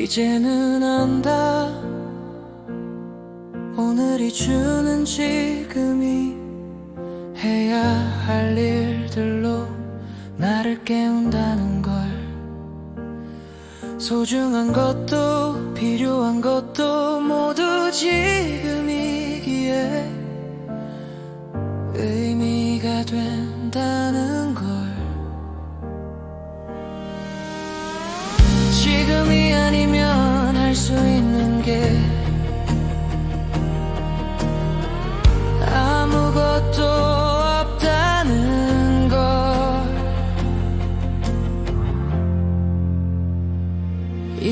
이제는 안다. 오늘이 주는 지금이 해야 할 일들로 나를 깨운다는 걸. 소중한 것도 필요한 것도 모두 지금이기에 의미가 된다.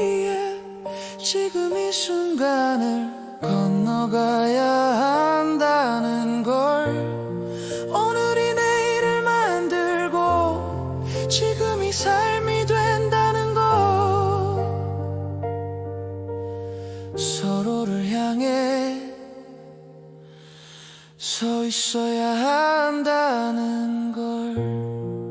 위해 지금 이 순간을 건너가야 한다는 걸 오늘이 내일을 만들고 지금 이 삶이 된다는 걸 서로를 향해 서 있어야 한다는 걸.